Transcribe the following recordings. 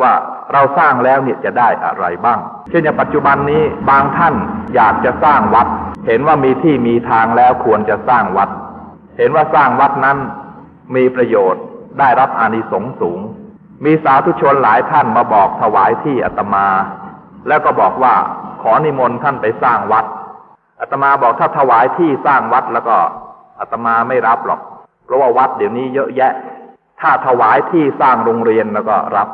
ว่าเราสร้างแล้วเนี่ยจะได้อะไรบ้าง เช่นอย่างปัจจุบันนี้บางท่านอยากจะสร้างวัด เห็นว่ามีที่มีทางแล้วควรจะสร้างวัด เห็นว่าสร้างวัดนั้นมีประโยชน์ได้รับอานิสงส์สูง มีสาธุชนหลายท่านมาบอกถวายที่อาตมา แล้วก็บอกว่าขอนิมนต์ท่านไปสร้างวัดอาตมาบอกถ้าถวายที่สร้างวัดแล้วก็อาตมาไม่รับหรอก เพราะว่าวัดเดี๋ยวนี้เยอะแยะ ถ้าถวายที่สร้างโรงเรียนแล้วก็รับ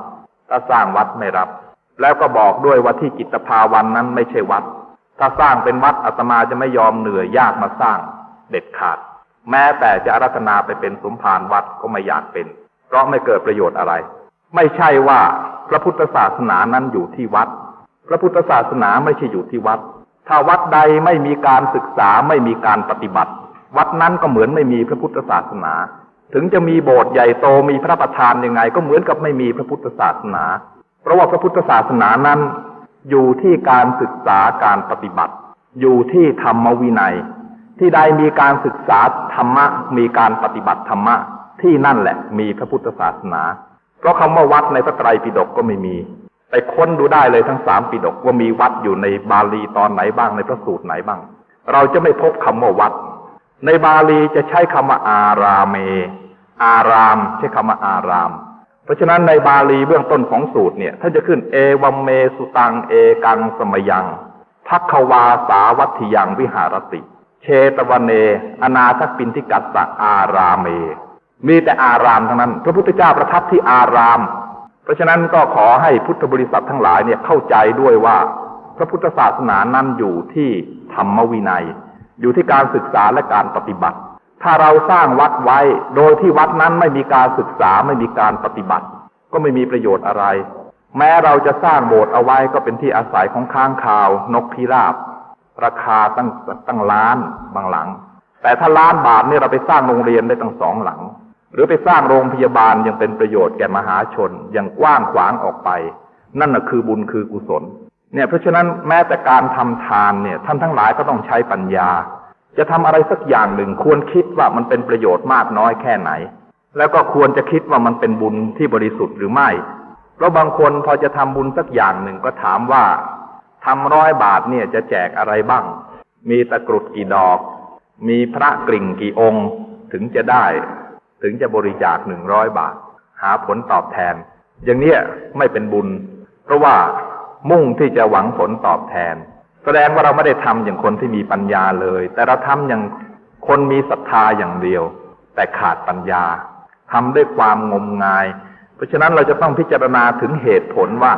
ถ้าสร้างวัดไม่รับ แล้วก็บอกด้วยว่าที่จิตภาวันนั้นไม่ใช่วัด ถ้าสร้างเป็นวัดอาตมาจะไม่ยอมเหนื่อยยากมาสร้างเด็ดขาด แม้แต่จะอารัธนาไปเป็นสมภารวัดก็ไม่อยากเป็น เพราะไม่เกิดประโยชน์อะไร ไม่ใช่ว่าพระพุทธศาสนานั้นอยู่ที่วัด พระพุทธศาสนาไม่ใช่อยู่ที่วัด ถ้าวัดใดไม่มีการศึกษาไม่มีการปฏิบัติ วัดนั้นก็เหมือนไม่มีพระพุทธศาสนา ถึงจะมีโบสถ์ใหญ่โตมีพระประธานยังไง ก็เหมือนกับไม่มีพระพุทธศาสนา เพราะว่าพระพุทธศาสนานั้น อยู่ที่การศึกษาการปฏิบัติ อยู่ที่ธรรมวินัย ที่ใดมีการศึกษาธรรมะ มีการปฏิบัติธรรมะ ที่นั่นแหละ มีพระพุทธศาสนา เพราะคำว่าวัดในพระไตรปิฎกก็ไม่มี ไปค้นดูได้เลยทั้งสามปิฎกว่ามีวัดอยู่ในบาลีตอนไหนบ้างในพระสูตรไหนบ้าง เราจะไม่พบคำว่าวัด ในบาลีจะใช้คำว่าอาราเม อาราม ใช้คำว่าอาราม เพราะฉะนั้นในบาลีเบื้องต้นของสูตรเนี่ยถ้านจะขึ้นเอวัมเมสุตังเอกังสมยังทักขวาสาวัตถิยังวิหารติ เชตวันเน อนาทปินทิกัสสะอารามเม มีแต่อารามทั้งนั้น พระพุทธเจ้าประทับที่อาราม เพราะฉะนั้นก็ขอให้พุทธบริษัททั้งหลายเนี่ยเข้าใจด้วยว่า พระพุทธศาสนานั้นอยู่ที่ธรรมวินัย อยู่ที่การศึกษาและการปฏิบัติ ถ้าเราสร้างวัดไว้ โดยที่วัดนั้นไม่มีการศึกษาไม่มีการปฏิบัติ ก็ไม่มีประโยชน์อะไร แม้เราจะสร้างโบสถ์เอาไว้ก็เป็นที่อาศัยของค้างคาว นกพิราบ ราคาตั้งตั้งล้านบางหลัง แต่ถ้าล้านบาทเนี่ยเราไปสร้างโรงเรียนได้ตั้งสองหลัง หรือไปสร้างโรงพยาบาลยังเป็นประโยชน์แก่มหาชนอย่างกว้างขวางออกไป นั่นน่ะคือบุญคือกุศล เนี่ยเพราะฉะนั้นแม้แต่การทำทานเนี่ยท่านทั้งหลายก็ต้องใช้ปัญญา จะทำอะไรสักอย่างหนึ่ง ควรคิดว่ามันเป็นประโยชน์มากน้อยแค่ไหน แล้วก็ควรจะคิดว่ามันเป็นบุญที่บริสุทธิ์หรือไม่ เพราะบางคนพอจะทำบุญสักอย่างหนึ่งก็ถามว่าทำร้อยบาทเนี่ยจะแจกอะไรบ้าง มีตะกรุดกี่ดอก มีพระกริ่งกี่องค์ ถึงจะได้ ถึงจะบริจาคหนึ่งร้อยบาท หาผลตอบแทน อย่างเนี้ยไม่เป็นบุญ เพราะว่า มุ่งที่จะหวังผลตอบแทน แสดงว่าเราไม่ได้ทำอย่างคนที่มีปัญญาเลย แต่เราทำอย่างคนมีศรัทธาอย่างเดียว แต่ขาดปัญญาทำด้วยความงมงาย เพราะฉะนั้นเราจะต้องพิจารณาถึงเหตุผลว่า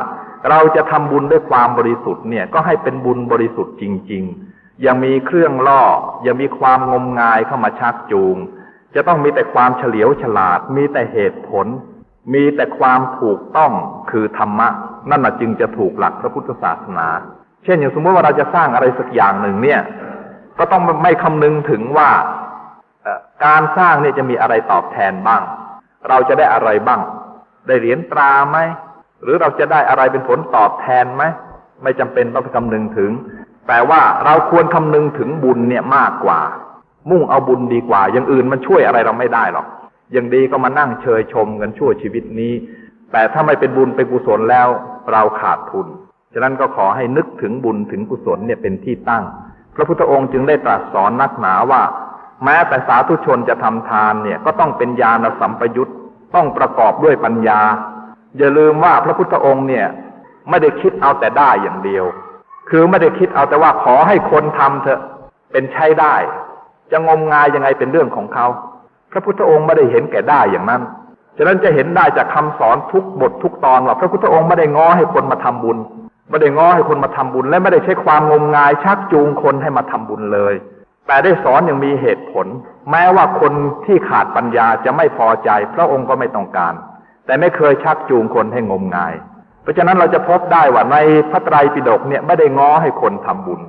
เราจะทำบุญด้วยความบริสุทธิ์เนี่ยก็ให้เป็นบุญบริสุทธิ์จริง ๆ อย่ามีเครื่องล่อ อย่ามีความงมงายเข้ามาชักจูง จะต้องมีแต่ความเฉลียวฉลาด มีแต่เหตุผล มีแต่ความถูกต้องคือธรรมะ นั่นน่ะจึงจะถูกหลักพระพุทธศาสนา เช่นอย่างสมมติว่าเราจะสร้างอะไรสักอย่างหนึ่งเนี่ย ก็ต้องไม่คำนึงถึงว่าการสร้างเนี่ยจะมีอะไรตอบแทนบ้าง เราจะได้อะไรบ้าง ได้เหรียญตราไหมหรือเราจะได้อะไรเป็นผลตอบแทนไหมไม่จำเป็นต้องคำนึงถึง แต่ว่าเราควรคำนึงถึงบุญเนี่ยมากกว่า มุ่งเอาบุญดีกว่า อย่างอื่นมันช่วยอะไรเราไม่ได้หรอก อย่างดีก็มานั่งเชยชมกันชั่วชีวิตนี้ แต่ถ้าไม่เป็นบุญเป็นกุศลแล้ว เราขาดทุน ฉะนั้นก็ขอให้นึกถึงบุญถึงกุศลเนี่ยเป็นที่ตั้ง พระพุทธองค์จึงได้ตรัสสอนนักหนาว่า แม้แต่สาธุชนจะทำทานเนี่ยก็ต้องเป็นญาณสัมปยุตต้องประกอบด้วยปัญญา อย่าลืมว่าพระพุทธองค์เนี่ยไม่ได้คิดเอาแต่ได้อย่างเดียว คือไม่ได้คิดเอาแต่ว่าขอให้คนทำเถอะเป็นใช้ได้ จะงมงายยังไงเป็นเรื่องของเขา พระพุทธองค์ไม่ได้เห็นแก่ได้อย่างนั้น ฉะนั้นจะเห็นได้จากคำสอนทุกบททุกตอนว่าพระพุทธองค์ไม่ได้ง้อให้คนมาทำบุญไม่ได้ง้อให้คนมาทำบุญ และไม่ได้ใช้ความงมงายชักจูงคนให้มาทำบุญเลย แต่ได้สอนอย่างมีเหตุผล แม้ว่าคนที่ขาดปัญญาจะไม่พอใจ พระองค์ก็ไม่ต้องการ แต่ไม่เคยชักจูงคนให้งมงาย เพราะฉะนั้นเราจะพบได้ว่าในพระไตรปิฎกเนี่ยไม่ได้ง้อให้คนทำบุญ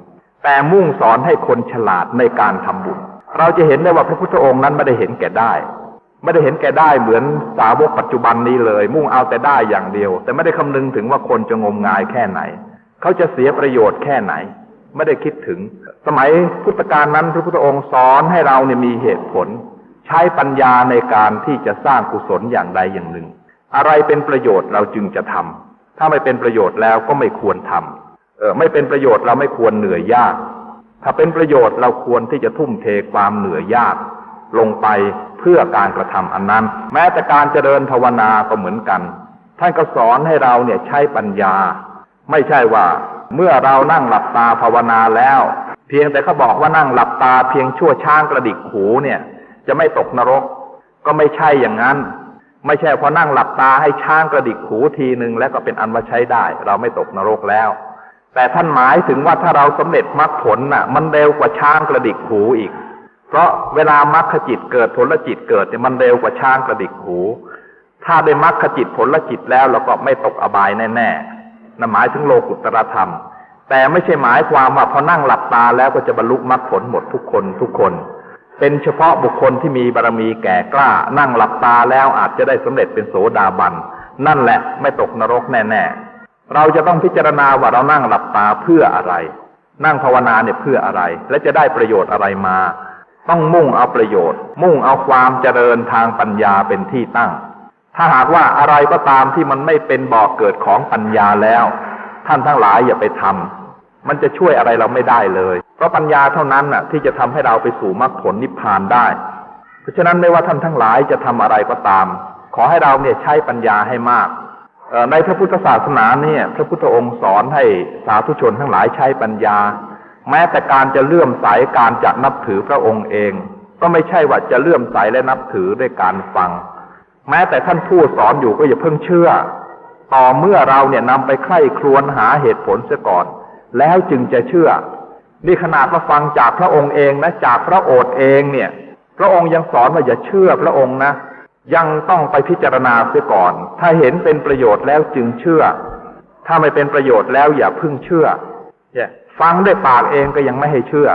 แต่มุ่งสอนให้คนฉลาดในการทำบุญ เราจะเห็นได้ว่าพระพุทธองค์นั้นไม่ได้เห็นแก่ได้ ไม่ได้เห็นแก่ได้เหมือนสาวกปัจจุบันนี้เลย มุ่งเอาแต่ได้อย่างเดียว แต่ไม่ได้คำนึงถึงว่าคนจะงมงายแค่ไหน เขาจะเสียประโยชน์แค่ไหน ไม่ได้คิดถึง สมัยพุทธกาลนั้นพระพุทธองค์สอนให้เราเนี่ยมีเหตุผล ใช้ปัญญาในการที่จะสร้างกุศลอย่างใดอย่างหนึ่ง อะไรเป็นประโยชน์เราจึงจะทำถ้าไม่เป็นประโยชน์แล้วก็ไม่ควรทำเออไม่เป็นประโยชน์เราไม่ควรเหนื่อยยาก ถ้าเป็นประโยชน์เราควรที่จะทุ่มเทความเหนื่อยยาก ลงไปเพื่อการกระทำอันนั้น แม้แต่การเจริญภาวนาก็เหมือนกัน ท่านก็สอนให้เราเนี่ยใช้ปัญญา ไม่ใช่ว่าเมื่อเรานั่งหลับตาภาวนาแล้ว เพียงแต่เขาบอกว่านั่งหลับตาเพียงชั่วช้างกระดิกหูเนี่ย จะไม่ตกนรก ก็ไม่ใช่อย่างนั้น ไม่ใช่พอนั่งหลับตาให้ช้างกระดิกหูทีหนึ่งแล้วก็เป็นอันว่าใช้ได้ เราไม่ตกนรกแล้ว แต่ท่านหมายถึงว่าถ้าเราสำเร็จมรรคผลน่ะ มันเร็วกว่าช้างกระดิกหูอีก เพราะเวลามรรคจิตเกิดผลจิตเกิดเนี่ยมันเร็วกว่าช้างกระดิกหู ถ้าได้มรรคจิตผลจิตแล้วเราก็ไม่ตกอบายแน่ๆนั่นหมายถึงโลกุตรธรรม แต่ไม่ใช่หมายความว่าพอนั่งหลับตาแล้วก็จะบรรลุมรรคผลหมดทุกคนทุกคน เป็นเฉพาะบุคคลที่มีบารมีแก่กล้า นั่งหลับตาแล้วอาจจะได้สำเร็จเป็นโสดาบัน นั่นแหละไม่ตกนรกแน่ๆ เราจะต้องพิจารณาว่าเรานั่งหลับตาเพื่ออะไร นั่งภาวนาเนี่ยเพื่ออะไร และจะได้ประโยชน์อะไรมา ต้องมุ่งเอาประโยชน์ มุ่งเอาความเจริญทางปัญญาเป็นที่ตั้ง ถ้าหากว่าอะไรก็ตามที่มันไม่เป็นบ่อกเกิดของปัญญาแล้ว ท่านทั้งหลายอย่าไปทำมันจะช่วยอะไรเราไม่ได้เลย เพราะปัญญาเท่านั้นน่ะ ที่จะทำให้เราไปสู่มรรคผลนิพพานได้ เพราะฉะนั้นไม่ว่าท่านทั้งหลายจะทำอะไรก็ตาม ขอให้เราเนี่ยใช้ปัญญาให้มากในพระพุทธศาสนาเนี่ย พระพุทธองค์สอนให้สาธุชนทั้งหลายใช้ปัญญา แม้แต่การจะเลื่อมใสการจะนับถือพระองค์เอง ก็ไม่ใช่ว่าจะเลื่อมใสและนับถือด้วยการฟัง แม้แต่ท่านผู้สอนอยู่ก็อย่าเพิ่งเชื่อ ต่อเมื่อเราเนี่ยนำไปใคร่ครวญหาเหตุผลเสียก่อน แล้วจึงจะเชื่อ นี่ขนาดมาฟังจากพระองค์เองนะจากพระโอษฐ์เองเนี่ย พระองค์ยังสอนว่าอย่าเชื่อพระองค์นะ ยังต้องไปพิจารณาเสียก่อน ถ้าเห็นเป็นประโยชน์แล้วจึงเชื่อ ถ้าไม่เป็นประโยชน์แล้วอย่าเพิ่งเชื่อเนี่ย ฟังด้วยปากเองก็ยังไม่ให้เชื่อ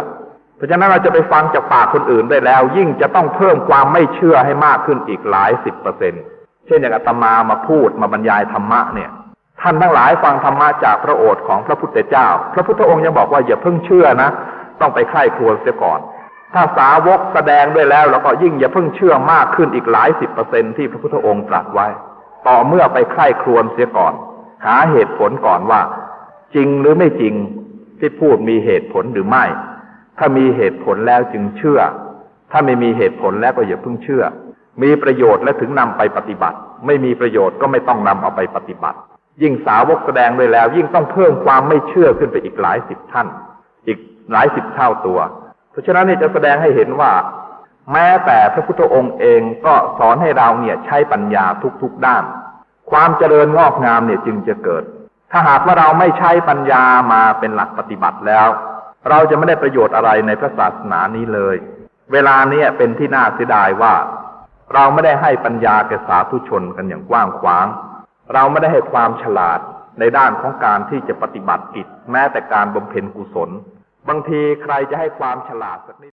เพราะฉะนั้นเราจะไปฟังจากปากคนอื่นได้แล้ว ยิ่งจะต้องเพิ่มความไม่เชื่อให้มากขึ้นอีกหลายสิบเปอร์เซ็นต์เช่นอย่างอาตมามาพูดมาบรรยายธรรมะเนี่ยท่านทั้งหลายฟังธรรมะจากพระโอษฐ์ของพระพุทธเจ้า พระพุทธองค์ยังบอกว่าอย่าเพิ่งเชื่อนะ ต้องไปไข้ครวญเสียก่อน ถ้าสาวกแสดงด้วยแล้ว แล้วก็ยิ่งอย่าเพิ่งเชื่อมากขึ้นอีกหลายสิบเปอร์เซ็นที่พระพุทธองค์ตรัสไว้ ต่อเมื่อไปไข้ครวญเสียก่อน หาเหตุผลก่อนว่า จริงหรือไม่จริง ที่พูดมีเหตุผลหรือไม่ ถ้ามีเหตุผลแล้วจึงเชื่อ ถ้าไม่มีเหตุผลแล้วก็อย่าเพิ่งเชื่อ มีประโยชน์และถึงนำไปปฏิบัติ ไม่มีประโยชน์ก็ไม่ต้องนำเอาไปปฏิบัติ ยิ่งสาวกแสดงด้วยแล้ว ยิ่งต้องเพิ่มความไม่เชื่อขึ้นไปอีกหลายสิบท่าน อีกหลายสิบเท่าตัว เพราะฉะนั้นเนี่ยจะแสดงให้เห็นว่า แม้แต่พระพุทธองค์เองก็สอนให้เราเนี่ยใช้ปัญญาทุกๆด้าน ความเจริญงอกงามเนี่ยจึงจะเกิด ถ้าหากว่าเราไม่ใช้ปัญญามาเป็นหลักปฏิบัติแล้ว เราจะไม่ได้ประโยชน์อะไรในพระศาสนานี้เลย เวลาเนี้เป็นที่น่าเสียดายว่า เราไม่ได้ให้ปัญญาแก่สาธุชนกันอย่างกว้างขวาง เราไม่ได้ให้ความฉลาดในด้านของการที่จะปฏิบัติกิจแม้แต่การบำเพ็ญกุศล บางทีใครจะให้ความฉลาดสักนิด